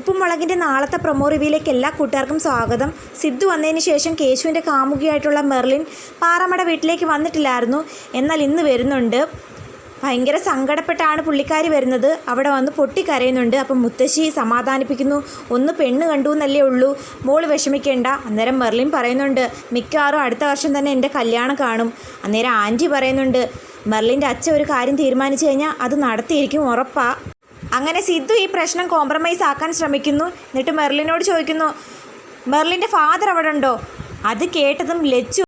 ഉപ്പുമുളകിന്റെ നാളത്തെ പ്രൊമോ റിവ്യൂയിലേക്ക് എല്ലാ കൂട്ടുകാർക്കും സ്വാഗതം. സിദ്ധു വന്നതിന് ശേഷം കേശുവിന്റെ കാമുകിയായിട്ടുള്ള മെർലിൻ പാറമട വീട്ടിലേക്ക് വന്നിട്ടില്ലായിരുന്നു. എന്നാൽ ഇന്ന് വരുന്നുണ്ട്. ഭയങ്കര സങ്കടപ്പെട്ടാണ് പുള്ളിക്കാരി വരുന്നത്. അവിടെ വന്ന് പൊട്ടിക്കരയുന്നുണ്ട്. അപ്പം മുത്തശ്ശി സമാധാനിപ്പിക്കുന്നു. ഒന്ന് പെണ്ണ് കണ്ടു എന്നല്ലേ ഉള്ളൂ. മോൾ വിഷമിക്കേണ്ട. അന്നേരം മെർലിൻ പറയുന്നുണ്ട് മിക്കവാറും അടുത്ത വർഷം തന്നെ എന്റെ കല്യാണം കാണും. അന്നേരം ആന്റി പറയുന്നുണ്ട് മെർലിന്റെ അച്ഛൻ ഒരു കാര്യം തീരുമാനിച്ചു കഴിഞ്ഞാൽ അത് നടത്തിയിരിക്കും ഉറപ്പാ. അങ്ങനെ സിദ്ധു ഈ പ്രശ്നം കോംപ്രമൈസ് ആക്കാൻ ശ്രമിക്കുന്നു. എന്നിട്ട് മെർലിനോട് ചോദിക്കുന്നു മെർലിന്റെ ഫാദർ അവിടെ ഉണ്ടോ അത് കേട്ടതും ലച്ചു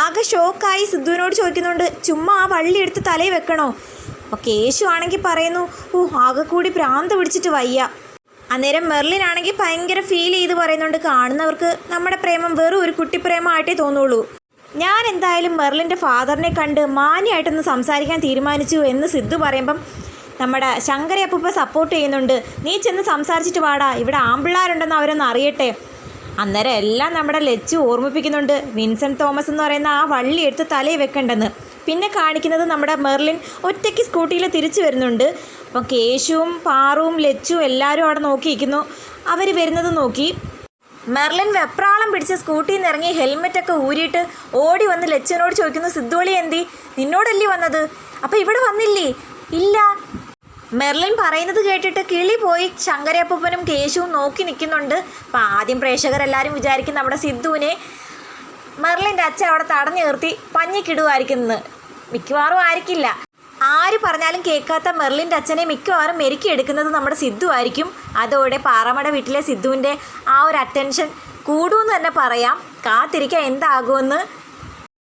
ആകെ ഷോക്കായി സിദ്ധുവിനോട് ചോദിക്കുന്നുണ്ട് ചുമ്മാ ആ വള്ളി എടുത്ത് തലയിൽ വെക്കണോ? അപ്പോൾ കേശു ആണെങ്കിൽ പറയുന്നു ഓ ആകെ കൂടി ഭ്രാന്ത് പിടിച്ചിട്ട് വയ്യ. അന്നേരം മെർലിൻ ആണെങ്കിൽ ഭയങ്കര ഫീൽ ചെയ്ത് പറയുന്നുണ്ട് കാണുന്നവർക്ക് നമ്മുടെ പ്രേമം വെറും ഒരു കുട്ടിപ്രേമമായിട്ടേ തോന്നുള്ളൂ. ഞാൻ എന്തായാലും മെർലിന്റെ ഫാദറിനെ കണ്ട് മാന്യമായിട്ടൊന്ന് സംസാരിക്കാൻ തീരുമാനിച്ചു എന്ന് സിദ്ധു പറയുമ്പം നമ്മുടെ ശങ്കരയപ്പൂപ്പ സപ്പോർട്ട് ചെയ്യുന്നുണ്ട്. നീ ചെന്ന് സംസാരിച്ചിട്ട് വാടാ. ഇവിടെ ആമ്പിള്ളാരുണ്ടെന്ന് അവരൊന്ന് അറിയട്ടെ. അന്നേരം എല്ലാം നമ്മുടെ ലച്ചു ഓർമ്മിപ്പിക്കുന്നുണ്ട്. വിൻസെന്റ് തോമസ് എന്ന് പറയുന്ന ആ വള്ളി എടുത്ത് തലയിൽ വെക്കേണ്ടെന്ന്. പിന്നെ കാണിക്കുന്നത് നമ്മുടെ മെർലിൻ ഒറ്റയ്ക്ക് സ്കൂട്ടിയിൽ തിരിച്ചു വരുന്നുണ്ട്. അപ്പോൾ കേശുവും പാറുവും ലച്ചുവും എല്ലാവരും അവിടെ നോക്കിയിരിക്കുന്നു. അവർ വരുന്നത് നോക്കി. മെർലിൻ വെപ്രാളം പിടിച്ച് സ്കൂട്ടിയിൽ നിന്ന് ഇറങ്ങി ഹെൽമെറ്റൊക്കെ ഊരിയിട്ട് ഓടി വന്ന് ലച്ചനോട് ചോദിക്കുന്നു സിദ്ധോളി എന്തി? നിന്നോടല്ലേ വന്നത്? അപ്പോൾ ഇവിടെ വന്നില്ലേ? ഇല്ല. മെർലിൻ പറയുന്നത് കേട്ടിട്ട് കിളി പോയി. ശങ്കരപ്പൂപ്പനും കേശുവും നോക്കി നിൽക്കുന്നുണ്ട്. അപ്പം ആദ്യം പ്രേക്ഷകരെല്ലാവരും വിചാരിക്കും നമ്മുടെ സിദ്ധുവിനെ മെർലിന്റെ അച്ഛൻ അവിടെ തടഞ്ഞു നിർത്തി പഞ്ഞിക്കിടുമായിരിക്കുന്നത് മിക്കവാറും ആയിരിക്കില്ല. ആര് പറഞ്ഞാലും കേൾക്കാത്ത മെർലിന്റെ അച്ഛനെ മിക്കവാറും മെരുക്കി എടുക്കുന്നത് നമ്മുടെ സിദ്ധു ആയിരിക്കും. അതോടെ പാറമട വീട്ടിലെ സിദ്ധുവിന്റെ ആ ഒരു അറ്റൻഷൻ കൂടുമെന്ന് തന്നെ പറയാം. കാത്തിരിക്കാൻ എന്താകുമെന്ന്